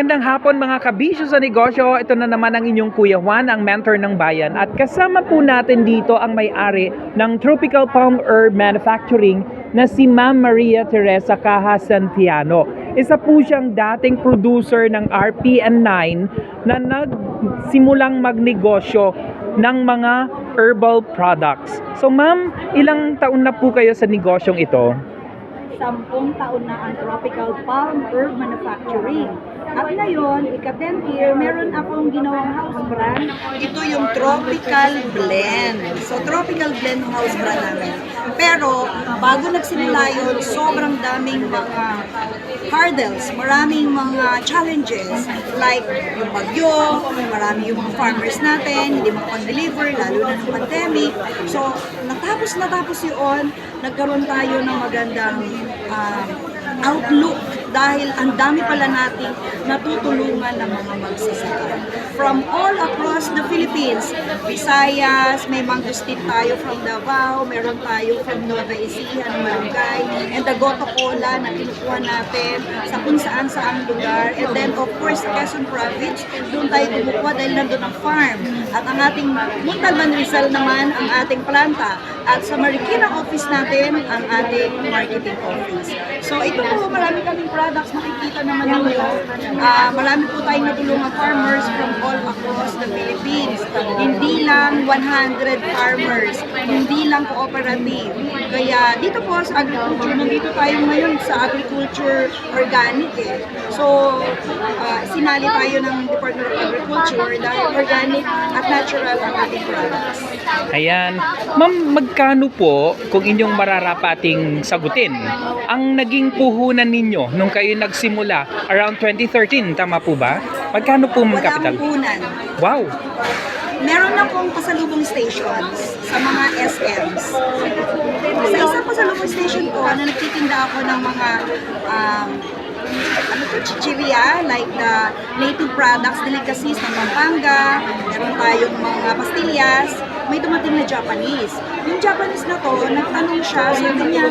Magandang hapon mga kabisyo sa negosyo. Ito na naman ang inyong Kuya Juan, ang mentor ng bayan. At kasama po natin dito ang may-ari ng Tropical Palm Herb Manufacturing na si Ma'am Maria Teresa Caja Santiano. Isa po siyang dating producer ng RPN9 na nagsimulang magnegosyo ng mga herbal products. So ma'am, ilang taon na po kayo sa negosyong ito? Sampung taon na ang Tropical Palm Herb Manufacturing. At ngayon, ika-10th year, meron akong ginawang house brand. Ito yung Tropical Blend. So, Tropical Blend house brand namin. Pero, bago nagsimula yun, sobrang daming mga hurdles, maraming mga challenges like yung bagyo, marami yung farmers natin, hindi makapag-deliver, lalo na ng pandemic. So, natapos natapos yun, nagkaroon tayo ng magandang um, outlook dahil ang dami pala nating natutulungan ng mga magsasaka. From all across the Philippines, Visayas, may mangustin tayo from Davao, meron tayo from Nueva Ecija, ng Barangay, and the Goto Cola na kinukuha natin sa kung saan saang lugar. And then of course, Quezon Province, doon tayo kumukuha dahil nandun ang farm. At ang ating Muntalban Rizal naman, ang ating planta. At sa Marikina office natin, ang ating marketing office. So ito po, marami kaming products, makikita naman Ah, marami po tayong natulungan farmers from all across the Philippines. Hindi lang 100 farmers, hindi lang cooperative. Kaya dito po sa agriculture, nandito tayo ngayon sa agriculture organic eh. So, ah, sinali tayo ng Department of Agriculture dahil organic at natural ang ating products. Ayan. Ma'am, magkano po kung inyong mararapating sagutin ang naging puhunan ninyo nung kayo nagsimula around 2013, tama po ba? Magkano po Wala capital? punan. Wow! meron akong pasalubong stations sa mga SMs. Sa isang pasalubong station ko, na nagtitinda ako ng mga um, ano to, chichiria, like the native products, delicacies ng Pampanga, meron tayong mga pastillas, may dumating na Japanese. Yung Japanese na to, nagtanong siya, sabi niya,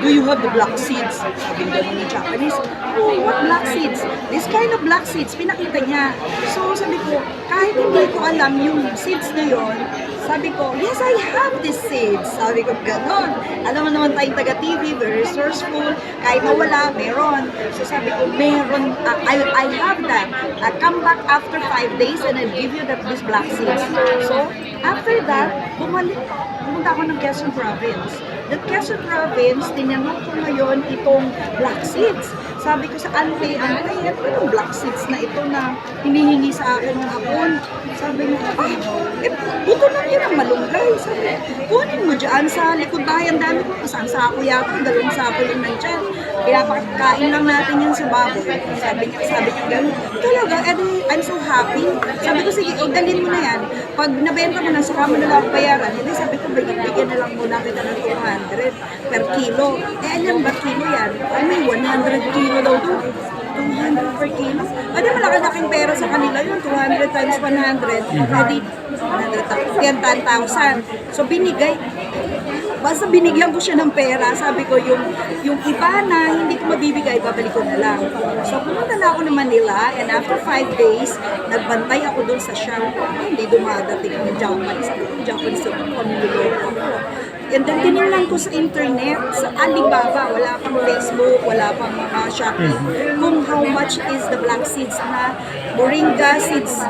do you have the black seeds? Sabi niya ni Japanese, oh, what black seeds? This kind of black seeds, pinakita niya. So sabi ko, kahit hindi ko alam yung seeds na yon, sabi ko, yes, I have these seeds. Sabi ko, ganon. Alam mo naman tayong taga-TV, very resourceful. Kahit nawala, meron. So sabi ko, meron, uh, I, I have that. Uh, come back after five days and I'll give you that, these black seeds. So, after that, bumalik, pumunta ako ng Quezon Province. That Quezon Province, tinanong ko ngayon itong black seeds. Sabi ko sa ante, ante, ano yung black seeds na ito na hinihingi sa akin ng hapon? Sabi niya, ah, eh, buto lang yun ang malunggay. Sabi, kunin mo dyan sa likod bahay. Ang dami ko, isang sako yata, dalawang sako yung nandyan. Pinapakain lang natin yan sa baboy. Sabi niya, sabi niya gano'n. Talaga, edi, I'm so happy. Sabi ko, sige, o dalhin mo na yan. Pag nabenta mo na, saka mo na lang bayaran. Hindi, sabi ko, bigyan na lang muna kita ng 200 per kilo. Eh, alam ba kilo yan? Ay, may 100 kilo daw to. 200 per kilo. Adi, malaki-laking pera sa kanila yun. 200 times 100. Edi, 110,000. So, binigay. Basta binigyan ko siya ng pera, sabi ko yung yung iba na hindi ko mabibigay, babalik ko na lang. So pumunta na ako ng Manila and after five days, nagbantay ako doon sa shop. Hindi dumadating ng Japanese. Japanese ako, pamiluloko ako. And then tinignan ko sa internet, sa Alibaba, wala pang Facebook, wala pang mga Shopee, kung how much is the black seeds na moringa seeds.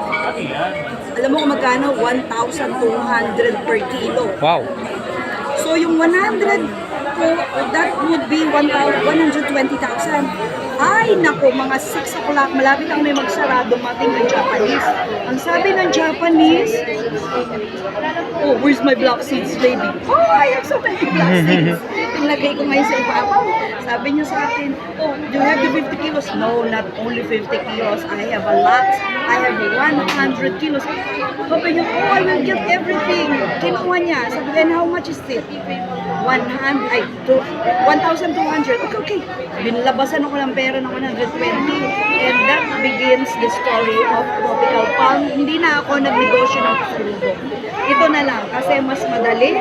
Alam mo kung magkano? 1,200 per kilo. Wow! So yung 100 ko, that would be 1,000 120,000. Ay, nako, mga 6 o'clock, malapit ang may magsara, dumating ng Japanese. Ang sabi ng Japanese, oh, where's my black seeds, baby? Oh, I have so many black seeds. Tinlagay ko ngayon sa ibabaw. Sabi niya sa akin, oh, you have the 50 kilos? No, not only 50 kilos. I have a lot. I have 100 kilos. Sabi niya, oh, I will get everything. Kinuha niya. Sabi niya, and how much is it? 100, ay, to- 1,200. Okay, okay. Binlabasan ako ng pera ng 120. And that begins the story of Tropical Palm. Hindi na ako nagnegosyo ng pasalubong. Ito na lang, kasi mas madali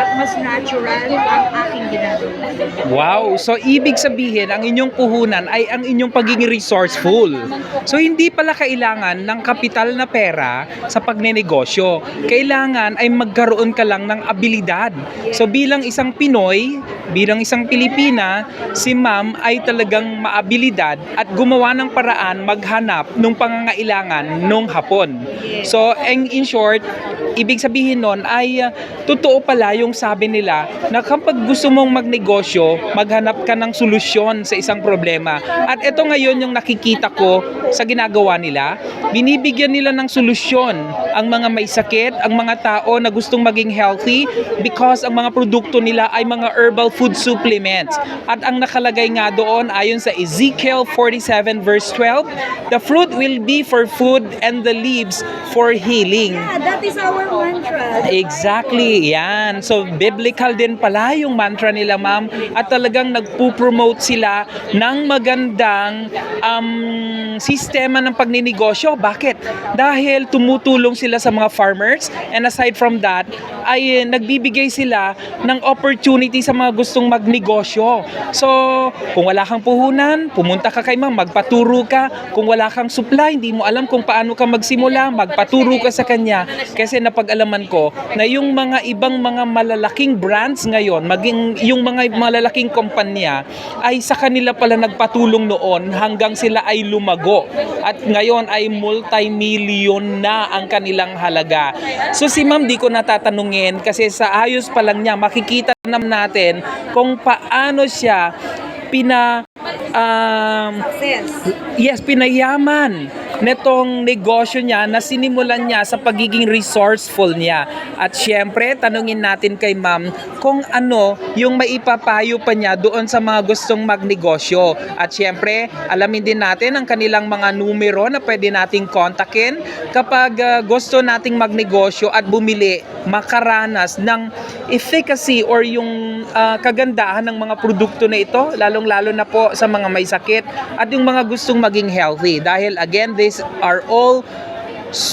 at mas natural ang aking ginagawa. Wow! So, ibig sabihin, ang inyong puhunan ay ang inyong pagiging resourceful. So, hindi pala kailangan ng kapital na pera sa pagnenegosyo. Kailangan ay magkaroon ka lang ng abilidad. So, bilang isang Pinoy, bilang isang Pilipina, si ma'am ay talagang maabilidad at gumawa ng paraan maghanap ng pangangailangan nung hapon. So, in, in short, ibig sabihin nun ay uh, totoo pala yung sabi nila na kapag gusto mong magnegosyo, maghanap ka ng solusyon sa isang problema. At ito ngayon yung nakikita ko sa ginagawa nila. Binibigyan nila ng solusyon ang mga may sakit, ang mga tao na gustong maging healthy because ang mga produkto nila ay mga herbal food supplements. At ang nakalagay nga doon ayon sa Ezekiel 47 verse 12, the fruit will be for food and the leaves for healing. Yeah, that is our mantra. Exactly, yan. So, biblical din pala yung mantra nila, ma'am. At talagang nagpo-promote sila ng magandang um, sistema ng pagninegosyo. Bakit? Dahil tumutulong sila sa mga farmers and aside from that, ay nagbibigay sila ng opportunity sa mga gustong magnegosyo. So, kung wala kang puhunan, pumunta ka kay ma'am, magpaturo ka. Kung wala kang supply, hindi mo alam kung paano ka magsimula, magpaturo ka sa kanya. Kasi napag-alaman ko na yung mga ibang mga malalaking brands ngayon, maging yung mga malalaking kumpanya, ay sa kanila pala nagpatulong noon hanggang sila ay lumago. At ngayon ay multi-million na ang kanilang halaga. So si ma'am di ko natatanungin kasi sa ayos pa lang niya makikita naman natin kung paano siya pina um, Success. yes, pinayaman netong negosyo niya na sinimulan niya sa pagiging resourceful niya. At syempre, tanungin natin kay ma'am kung ano yung maipapayo pa niya doon sa mga gustong magnegosyo. At syempre, alamin din natin ang kanilang mga numero na pwede nating kontakin kapag ah, gusto nating magnegosyo at bumili, makaranas ng efficacy or yung ah, kagandahan ng mga produkto na ito, lalong-lalo na po sa mga may sakit at yung mga gustong maging healthy. Dahil again, these are all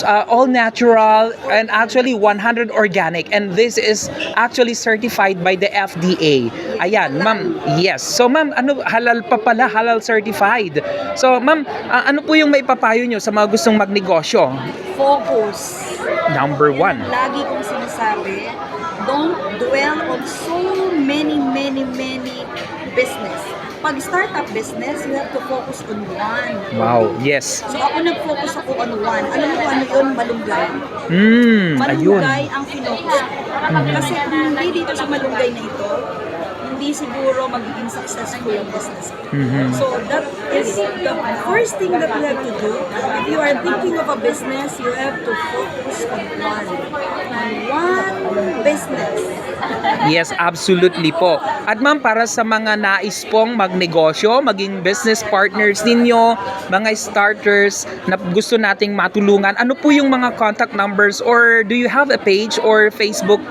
uh, all natural and actually 100 organic and this is actually certified by the FDA. Ayan, ma'am. Yes. So ma'am, ano halal pa pala, halal certified. So ma'am, ah, ano po yung maipapayo nyo sa mga gustong magnegosyo? Focus. Number one. Lagi kong sinasabi, don't dwell on so many, many, many business. Pag startup business, you have to focus on one. Wow, yes. So ako nag-focus ako on one. Alam mo ano yun? Malunggay. Mm, ayun. Malunggay ang finokus ko. Kasi kung hindi dito sa malunggay na ito, hindi siguro magiging successful yung business. Mhm. So that is the first thing that you have to do. If you are thinking of a business, you have to focus on one. On one business. Yes, absolutely po. At ma'am, para sa mga nais pong magnegosyo, maging business partners ninyo, mga starters na gusto nating matulungan, ano po yung mga contact numbers or do you have a page or Facebook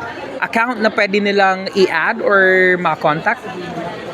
account na pwede nilang i-add or ma-contact?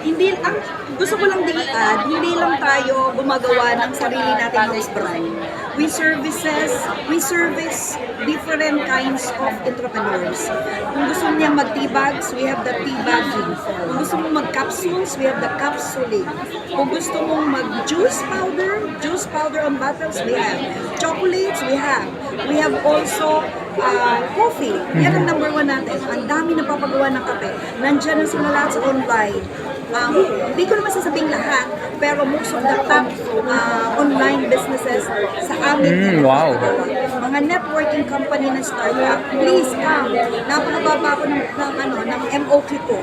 Hindi, ang gusto ko lang din i-add, hindi lang tayo gumagawa ng sarili nating house brand. We services, we service different kinds of entrepreneurs. Kung gusto niya mag-tea bags, we have the tea bagging. Kung gusto mo mag-capsules, we have the capsuling. Kung gusto mong mag-juice powder, juice powder on bottles, we have. Chocolates, we have. We have also uh, coffee. Yan ang number one natin. Ang dami na papagawa ng kape. Nandiyan na sila lahat sa online. Um, hindi ko naman sasabing lahat, pero most of the top uh, online businesses sa amin. Mm, wow. nakakagawa. Mga networking company na startup, please come. Napakababa ko ng, ng, ano, ng MOQ ko.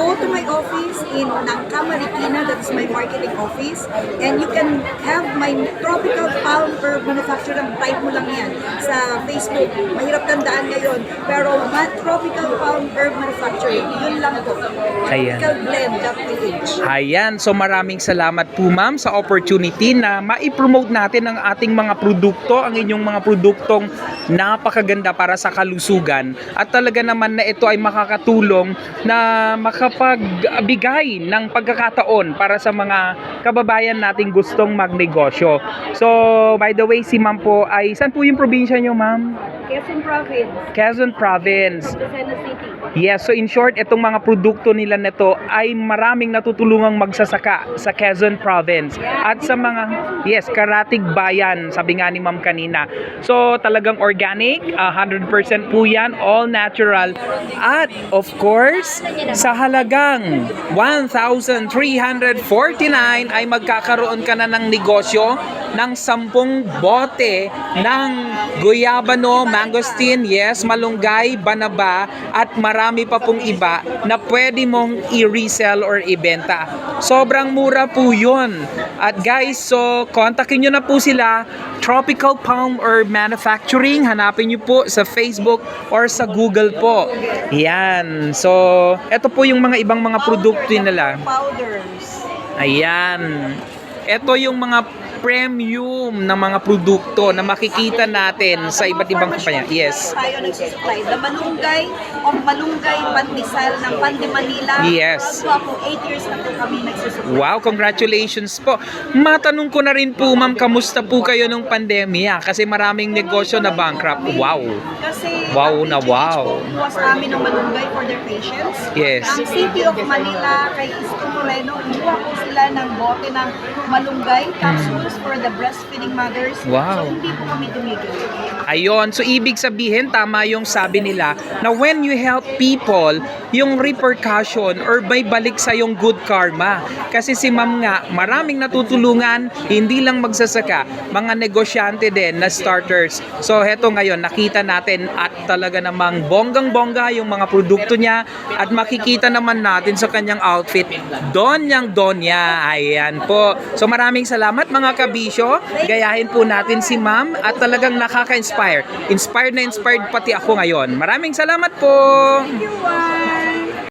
Go to my office in Nangka Marikina, that's my marketing office, and you can have my tropical palm herb manufacturing. Type mo lang yan sa Facebook. Mahirap tandaan ngayon, pero ma- tropical palm herb manufacturing, yun lang po. Ayan. Tropicalblend.ph. Ayan, so maraming salamat po ma'am sa opportunity na ma-promote natin ang ating mga produkto, ang inyong mga produktong napakaganda para sa kalusugan at talaga naman na ito ay makakatulong na makapagbigay ng pagkakataon para sa mga kababayan nating gustong magnegosyo. So, by the way, si ma'am po ay, saan po yung probinsya nyo ma'am? Quezon Province, Quezon Province. Lucena City. Yes, so in short, itong mga produkto nila nito ay maraming natutulungang magsasaka sa Quezon Province at sa mga, yes, karatig bayan, sabi nga ni ma'am kanina. So talagang organic, ah, 100% po yan, all natural. At of course, sa halagang 1,349 ay magkakaroon ka na ng negosyo ng 10 bote ng guyabano, mangosteen, yes, malunggay, banaba, at marami pa pong iba na pwede mong i-resell or ibenta. Sobrang mura po yun. At guys, so kontakin nyo na po sila, Tropical Palm Herb Manufacturing. Hanapin nyo po sa Facebook or sa Google po. Yan. So, eto po yung mga ibang mga produkto nila. Powders. Ayan. Ito yung mga premium na mga produkto na makikita natin sa iba't ibang kumpanya. Yes. Tayo nagsusupply. The malunggay o malunggay pandesal ng Pandi Manila. Yes. Also po, 8 years na po kami nagsusupply. Wow, congratulations po. Matanong ko na rin po, ma'am, kamusta po kayo nung pandemya? Kasi maraming negosyo na bankrupt. Wow. Kasi Wow na wow. buwas namin ng malunggay for their patients. Yes. Ang City of Manila, kay Isko Moreno, kumuha po sila ng bote ng malunggay capsules for the breastfeeding mothers. Wow. So, hindi po kami tumigil. Ayon, so ibig sabihin, tama yung sabi nila, na when you help people, yung repercussion or may balik sa yung good karma. Kasi si ma'am nga, maraming natutulungan, hindi lang magsasaka, mga negosyante din na starters. So heto ngayon, nakita natin at talaga namang bonggang-bongga yung mga produkto niya at makikita naman natin sa kanyang outfit, donyang donya. Ayan po. So maraming salamat mga kabisyo. Gayahin po natin si ma'am at talagang nakaka-inspire. Inspired na inspired pati ako ngayon. Maraming salamat po. Thank you.